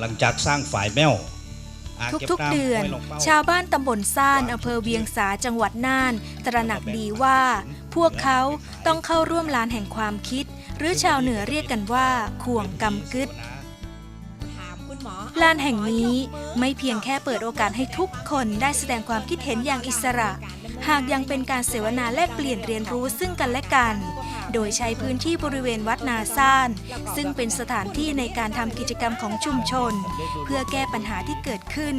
หลังจากสร้างฝายแมวอ่างเบทุกๆำเดือนห้วยลงเป้ชาวบ้านตำบลซ่านอำเภอเวียงสาจังหวัดน่าน ตระหนักดีว่า พวกเขาต้องเข้าร่วมลานแห่งความคิด หรือชาวเหนือเรียกกันว่าข่วงกำกึดลานแห่งนี้ไม่เพียงแค่เปิดโอกาสให้ทุกคนได้แสดงความคิดเห็นอย่างอิสระ หากยังเป็นการเสวนาแลกเปลี่ยนเรียนรู้ซึ่งกันและกัน โดยใช้พื้นที่บริเวณวัดนาซ่าน ซึ่งเป็นสถานที่ในการทำกิจกรรมของชุมชน เพื่อแก้ปัญหาที่เกิดขึ้น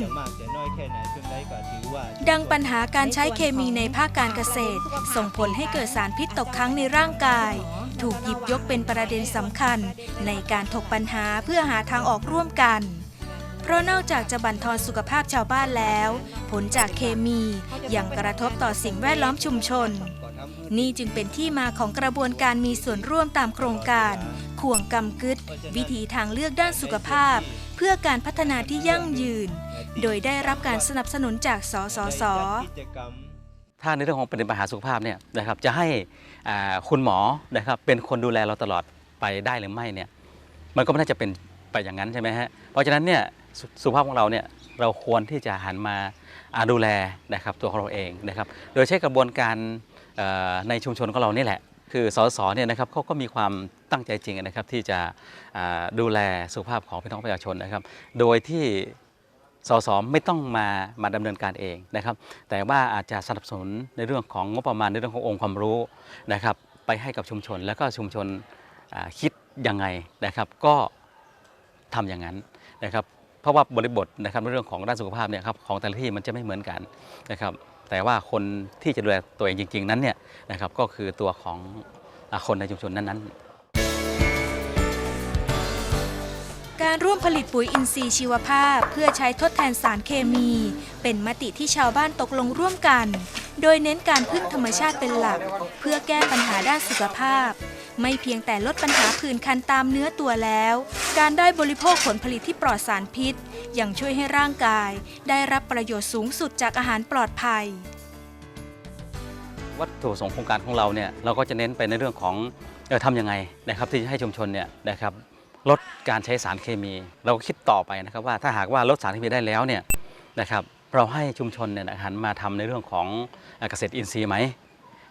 ดังปัญหาการใช้เคมีในภาคการเกษตร ส่งผลให้เกิดสารพิษตกค้างในร่างกาย ถูกหยิบยกเป็นประเด็นสำคัญ ในการถกปัญหาเพื่อหาทางออกร่วมกัน เพราะนอกจากจะบั่นทอนสุขภาพชาวบ้านแล้ว ผลจากเคมียังกระทบต่อสิ่งแวดล้อมชุมชน นี่จึงเป็นที่มาของกระบวนการมีส่วนร่วมตามโครงการข่วงกำกึดวิธีทางเลือกด้านสุขภาพ เพื่อการพัฒนาที่ยั่งยืน โดยได้รับการสนับสนุนจากสสสถ้าในเรื่องของประเด็นปัญหาสุขภาพเนี่ยนะครับจะให้คุณหมอนะครับเป็นคนดูแลเราตลอดไปได้หรือไม่เนี่ยมันก็ไม่น่าจะเป็นไปอย่างนั้นใช่ไหมฮะเพราะฉะนั้นเนี่ย สุสุขภาพของเราเนี่ยเราควรที่จะหันมาดูแลนะครับตัวของเราเองนะครับ โดยใช้กระบวนการในชุมชนของเรานี่แหละ คือสสเนี่ยนะครับเขาก็มีความตั้งใจจริงนะครับที่จะดูแลสุขภาพของพี่น้องประชาชนนะครับ โดยที่สสไม่ต้องมามาดำเนินการเองนะครับ แต่ว่าอาจจะสนับสนุนในเรื่องของงบประมาณในเรื่องขององค์ความรู้นะครับ ไปให้กับชุมชนแล้วก็ชุมชนคิดยังไงนะครับ ก็ทำอย่างนั้นนะครับ เพราะว่าบริบทนะครับเรื่องของด้านสุขภาพเนี่ยครับของแต่ละที่มันจะไม่เหมือนกันนะครับแต่ว่าคนที่จะดูแลตัวเองจริง ๆ นั้นเนี่ยนะครับก็คือตัวของคนในชุมชนนั้นๆการร่วมผลิตปุ๋ยอินทรีย์ชีวภาพ เพื่อใช้ทดแทนสารเคมี เป็นมติที่ชาวบ้านตกลงร่วมกัน โดยเน้นการพึ่งธรรมชาติเป็นหลัก เพื่อแก้ปัญหาด้านสุขภาพ ไม่เพียงแต่ลดปัญหาผื่นคันตามเนื้อตัวแล้ว การได้บริโภคผลผลิตที่ปลอดสารพิษ ยังช่วยให้ร่างกาย ได้รับประโยชน์สูงสุดจากอาหารปลอดภัย วัตถุประสงค์โครงการของเราเนี่ยเราก็จะเน้นไปในเรื่องของเออทำยังไงนะครับที่จะให้ชุมชนเนี่ยนะครับลดการใช้สารเคมี เราก็คิดต่อไปนะครับว่าถ้าหากว่าลดสารเคมีได้แล้วเนี่ยนะครับเราให้ชุมชนเนี่ยหันมาทำในเรื่องของเกษตรอินทรีย์ไหม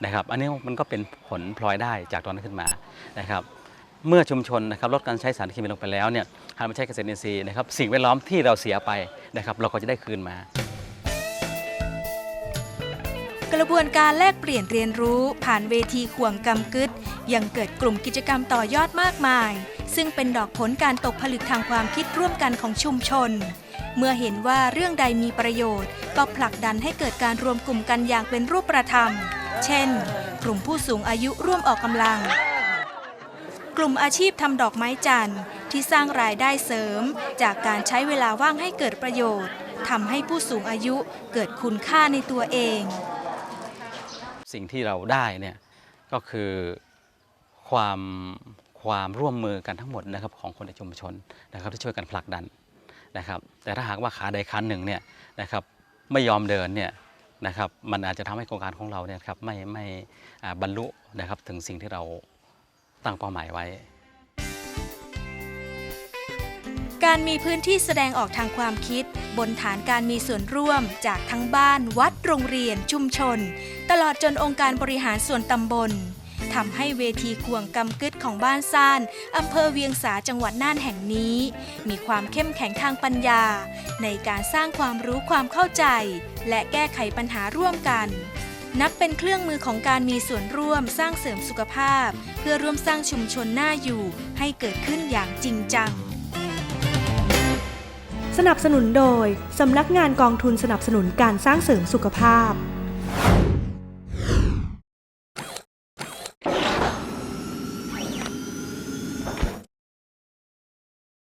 นะครับ อันนี้มันก็เป็นผลพลอยได้จากตอนนั้นขึ้นมานะครับเมื่อชุมชนนะครับลดการใช้สารเคมีลงไปแล้วเนี่ยหันมาใช้เกษตรอินทรีย์นะครับสิ่งแวดล้อมที่เราเสียไปนะครับเราก็จะได้คืนมา กระบวนการแลกเปลี่ยนเรียนรู้ผ่านเวทีข่วงกำกึดยังเกิดกลุ่มกิจกรรมต่อยอดมากมาย ซึ่งเป็นดอกผลการตกผลึกทางความคิดร่วมกันของชุมชน เมื่อเห็นว่าเรื่องใดมีประโยชน์ ก็ผลักดันให้เกิดการรวมกลุ่มกันอย่างเป็นรูปธรรม เช่น กลุ่มผู้สูงอายุร่วมออกกำลัง กลุ่มอาชีพทำดอกไม้จันทร์ที่สร้างรายได้เสริม จากการใช้เวลาว่างให้เกิดประโยชน์ทำให้ผู้สูงอายุเกิดคุณค่าในตัวเอง สิ่งที่เราได้เนี่ยก็คือความความร่วมมือกันทั้งหมดนะครับของคนในชุมชนนะครับที่ช่วยกันผลักดันนะครับ แต่ถ้าหากว่าขาใดขาหนึ่งเนี่ยนะครับไม่ยอมเดินเนี่ย นะครับมันอาจจะทำให้โครงการของเราเนี่ยครับไม่ไม่บรรลุนะครับถึงสิ่งที่เราตั้งเป้าหมายไว้ การมีพื้นที่แสดงออกทางความคิด บนฐานการมีส่วนร่วมจากทั้งบ้าน วัดโรงเรียน ชุมชน ตลอดจนองค์การบริหารส่วนตำบล ทำให้เวทีควงกำกึดของบ้านซ่านอำเภอเวียงสาจังหวัดน่านแห่งนี้ มีความเข้มแข็งทางปัญญา ในการสร้างความรู้ความเข้าใจ และแก้ไขปัญหาร่วมกัน นับเป็นเครื่องมือของการมีส่วนร่วมสร้างเสริมสุขภาพ เพื่อร่วมสร้างชุมชนน่าอยู่ ให้เกิดขึ้นอย่างจริงจังสนับสนุนโดย สำนักงานกองทุนสนับสนุนการสร้างเสริมสุขภาพ